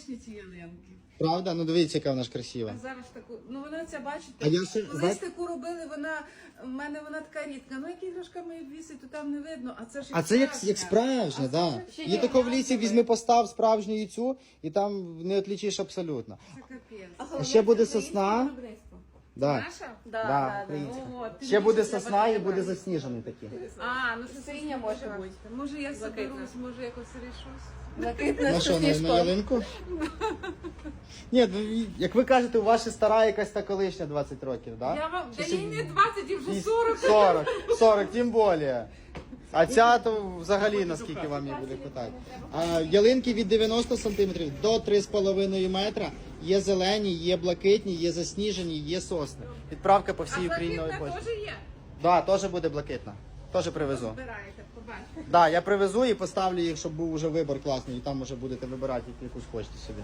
симпатичні ці ялинки. Правда? Ну дивіться, яка вона ж красива. А зараз таку, ну вона ця бачите, А я ще- колись знаєте- таку робили, вона в мене вона така рідка. Ну які іграшками вісить, то там не видно, а це ж А це як, як справжня, да. Її тако в лісі візьми, постав справжню яйцю, і там не отлічиш абсолютно. Це капець. А ще буде сосна. Да. Наша? Да, да, українська. О, ти Ще буде сосна і треба буде брати. засніжений такий. А, ну що Синя може бути. Може я Блакитна. соберусь, може якось рішусь. Блакитне На що, на, на ялинку? Ні, ну, і- як ви кажете, у вас стара якась та колишня 20 років, да? Я вам, Чи ще- їй не 20, і вже І 40. 40, 40, тим більше. А ця то взагалі наскільки вам її буде питати. А, ялинки від 90 см до 3,5 метра. Є зелені, є блакитні, є засніжені, є сосни. Відправка по всій Україні нової теж є? Да, теж буде блакитна. Теж привезу. Збираєте, побачите. Да, я привезу і поставлю їх, щоб був уже вибір класний, і там вже будете вибирати, якусь хочете собі.